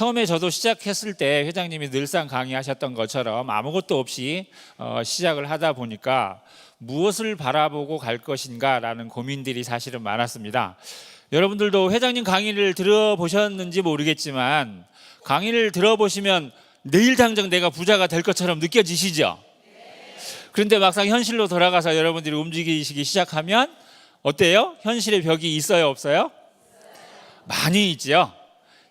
처음에 저도 시작했을 때 회장님이 늘상 강의하셨던 것처럼 아무것도 없이 어, 시작을 하다 보니까 무엇을 바라보고 갈 것인가라는 고민들이 사실은 많았습니다. 여러분들도 회장님 강의를 들어보셨는지 모르겠지만 강의를 들어보시면 내일 당장 내가 부자가 될 것처럼 느껴지시죠? 그런데 막상 현실로 돌아가서 여러분들이 움직이시기 시작하면 어때요? 현실의 벽이 있어요, 없어요? 많이 있죠.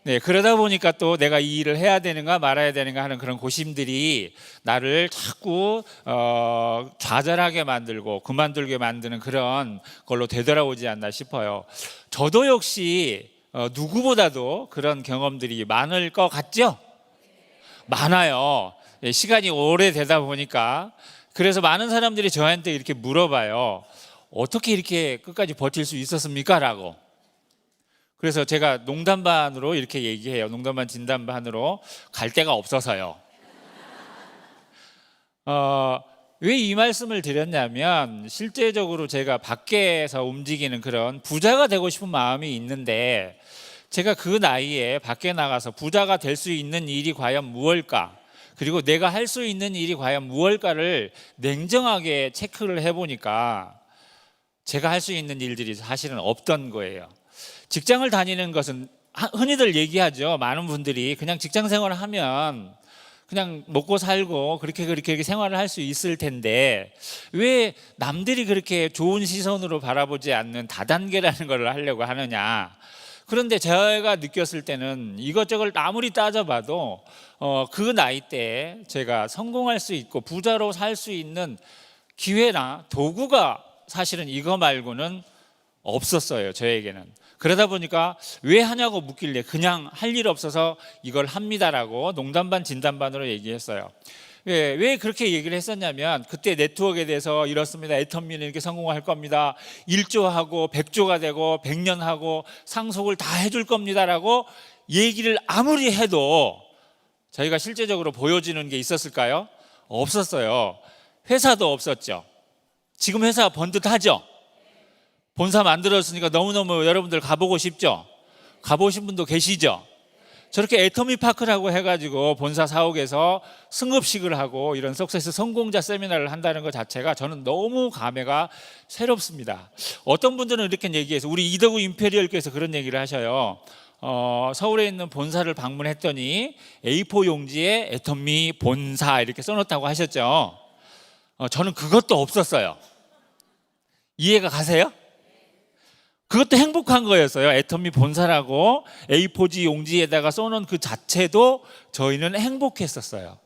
네, 그러다 보니까 또 내가 이 일을 해야 되는가 말아야 되는가 하는 그런 고심들이 나를 자꾸 어, 좌절하게 만들고 그만들게 만드는 그런 걸로 되돌아오지 않나 싶어요. 저도 역시 어, 누구보다도 그런 경험들이 많을 것 같죠? 많아요. 예, 시간이 오래 되다 보니까 그래서 많은 사람들이 저한테 이렇게 물어봐요. 어떻게 이렇게 끝까지 버틸 수 있었습니까? 라고. 그래서 제가 농담 반으로 이렇게 얘기해요. 농담 반 진담 반으로 갈 데가 없어서요. 어, 왜 이 말씀을 드렸냐면 실제적으로 제가 밖에서 움직이는 그런 부자가 되고 싶은 마음이 있는데 제가 그 나이에 밖에 나가서 부자가 될 수 있는 일이 과연 무엇일까? 그리고 내가 할 수 있는 일이 과연 무엇일까를 냉정하게 체크를 해보니까 제가 할 수 있는 일들이 사실은 없던 거예요. 직장을 다니는 것은 하- 흔히들 얘기하죠. 많은 분들이 그냥 직장 생활을 하면 그냥 먹고 살고 그렇게 그렇게 생활을 할 수 있을 텐데 왜 남들이 그렇게 좋은 시선으로 바라보지 않는 다단계라는 걸 하려고 하느냐. 그런데 제가 느꼈을 때는 이것저것 아무리 따져봐도 어, 그 나이 때 제가 성공할 수 있고 부자로 살 수 있는 기회나 도구가 사실은 이거 말고는 없었어요 저에게는 그러다 보니까 왜 하냐고 묻길래 그냥 할 일 없어서 이걸 합니다라고 농담반 진담반으로 얘기했어요. 왜, 왜 그렇게 얘기를 했었냐면 그때 네트워크에 대해서 이렇습니다. 애터미는 이렇게 성공할 겁니다. 1조하고 100조가 되고 100년 하고 상속을 다 해줄 겁니다라고 얘기를 아무리 해도 저희가 실제적으로 보여지는 게 있었을까요? 없었어요. 회사도 없었죠. 지금 회사 번듯하죠? 본사 만들었으니까 너무너무 여러분들 가보고 싶죠? 가보신 분도 계시죠? 저렇게 애터미 파크라고 해가지고 본사 사옥에서 승급식을 하고 이런 석세스 성공자 세미나를 한다는 것 자체가 저는 너무 감회가 새롭습니다. 어떤 분들은 이렇게 얘기해서 우리 이덕우 임페리얼께서 그런 얘기를 하셔요. 어, 서울에 있는 본사를 방문했더니 A4 용지에 애터미 본사 이렇게 써놓다고 하셨죠. 어, 저는 그것도 없었어요. 이해가 가세요? 그것도 행복한 거였어요. 애터미 본사라고 A4지 용지에다가 써놓은 그 자체도 저희는 행복했었어요.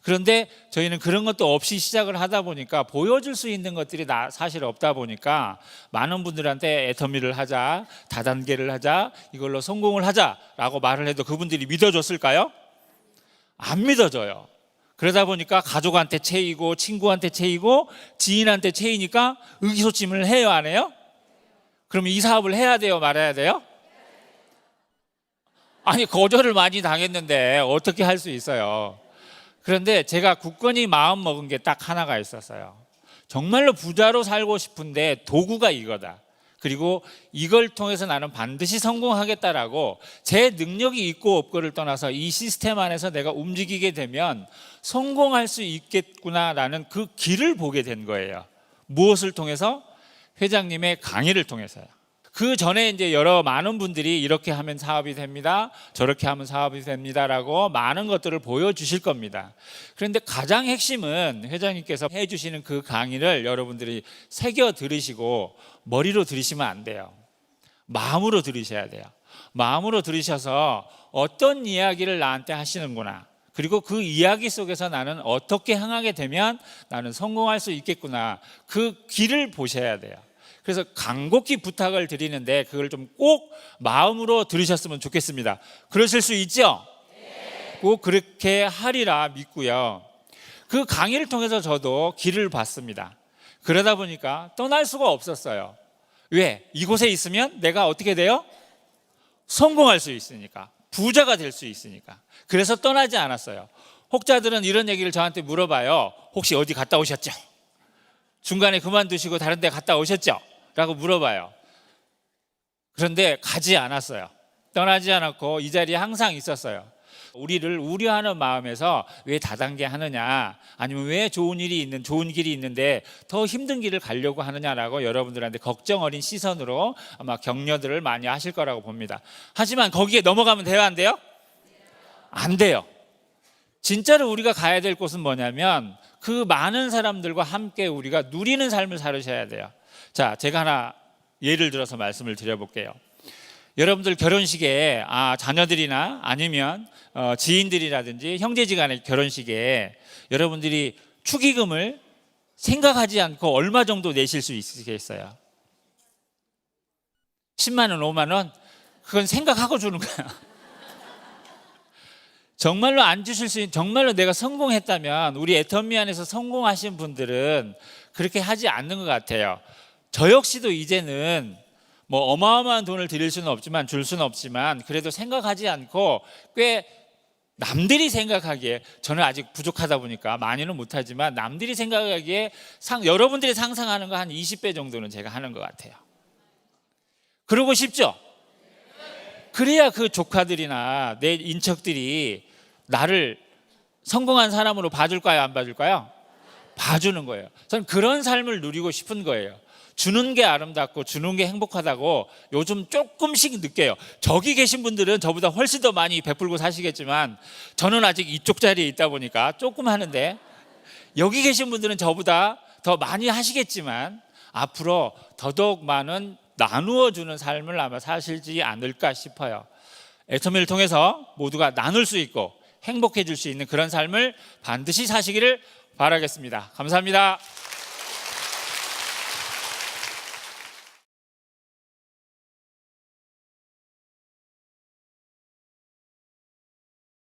그런데 저희는 그런 것도 없이 시작을 하다 보니까 보여줄 수 있는 것들이 나 사실 없다 보니까 많은 분들한테 애터미를 하자, 다단계를 하자, 이걸로 성공을 하자라고 말을 해도 그분들이 믿어줬을까요? 안 믿어져요. 그러다 보니까 가족한테 채이고 친구한테 채이고 지인한테 채이니까 의기소침을 해요, 안 해요? 그럼 이 사업을 해야 돼요, 말아야 돼요? 아니 거절을 많이 당했는데 어떻게 할 수 있어요? 그런데 제가 굳건히 마음 먹은 게 딱 하나가 있었어요. 정말로 부자로 살고 싶은데 도구가 이거다. 그리고 이걸 통해서 나는 반드시 성공하겠다라고 제 능력이 있고 없고를 떠나서 이 시스템 안에서 내가 움직이게 되면 성공할 수 있겠구나라는 그 길을 보게 된 거예요. 무엇을 통해서? 회장님의 강의를 통해서요. 그 전에 이제 여러 많은 분들이 이렇게 하면 사업이 됩니다. 저렇게 하면 사업이 됩니다라고 많은 것들을 보여주실 겁니다. 그런데 가장 핵심은 회장님께서 해주시는 그 강의를 여러분들이 새겨 들으시고 머리로 들으시면 안 돼요. 마음으로 들으셔야 돼요. 마음으로 들으셔서 어떤 이야기를 나한테 하시는구나. 그리고 그 이야기 속에서 나는 어떻게 향하게 되면 나는 성공할 수 있겠구나. 그 길을 보셔야 돼요. 그래서 간곡히 부탁을 드리는데 그걸 좀 꼭 마음으로 들으셨으면 좋겠습니다. 그러실 수 있죠? 꼭 그렇게 하리라 믿고요. 그 강의를 통해서 저도 길을 봤습니다. 그러다 보니까 떠날 수가 없었어요. 왜? 이곳에 있으면 내가 어떻게 돼요? 성공할 수 있으니까. 부자가 될 수 있으니까. 그래서 떠나지 않았어요. 혹자들은 이런 얘기를 저한테 물어봐요. 혹시 어디 갔다 오셨죠? 중간에 그만두시고 다른 데 갔다 오셨죠? 라고 물어봐요. 그런데 가지 않았어요. 떠나지 않았고 이 자리에 항상 있었어요. 우리를 우려하는 마음에서 왜 다단계 하느냐 아니면 왜 좋은 일이 있는 좋은 길이 있는데 더 힘든 길을 가려고 하느냐라고 여러분들한테 걱정 어린 시선으로 아마 격려들을 많이 하실 거라고 봅니다. 하지만 거기에 넘어가면 돼요 안 돼요? 안 돼요. 진짜로 우리가 가야 될 곳은 뭐냐면 그 많은 사람들과 함께 우리가 누리는 삶을 살으셔야 돼요. 자, 제가 하나 예를 들어서 말씀을 드려볼게요. 여러분들 결혼식에 아, 자녀들이나 아니면 어, 지인들이라든지 형제지간의 결혼식에 여러분들이 축의금을 생각하지 않고 얼마 정도 내실 수 있으시겠어요? 10만 원, 5만 원? 그건 생각하고 주는 거야. 정말로 안 주실 수 있는 정말로 내가 성공했다면 우리 애터미 안에서 성공하신 분들은 그렇게 하지 않는 것 같아요. 저 역시도 이제는 뭐 어마어마한 돈을 드릴 수는 없지만 줄 수는 없지만 그래도 생각하지 않고 꽤 남들이 생각하기에 저는 아직 부족하다 보니까 많이는 못하지만 남들이 생각하기에 상, 여러분들이 상상하는 거 한 20배 정도는 제가 하는 것 같아요. 그러고 싶죠? 그래야 그 조카들이나 내 인척들이 나를 성공한 사람으로 봐줄까요? 안 봐줄까요? 봐주는 거예요. 저는 그런 삶을 누리고 싶은 거예요. 주는 게 아름답고 주는 게 행복하다고 요즘 조금씩 느껴요. 저기 계신 분들은 저보다 훨씬 더 많이 베풀고 사시겠지만 저는 아직 이쪽 자리에 있다 보니까 조금 하는데 여기 계신 분들은 저보다 더 많이 하시겠지만 앞으로 더더욱 많은 나누어 주는 삶을 아마 사실지 않을까 싶어요. 애터미를 통해서 모두가 나눌 수 있고 행복해질 수 있는 그런 삶을 반드시 사시기를 바라겠습니다. 감사합니다.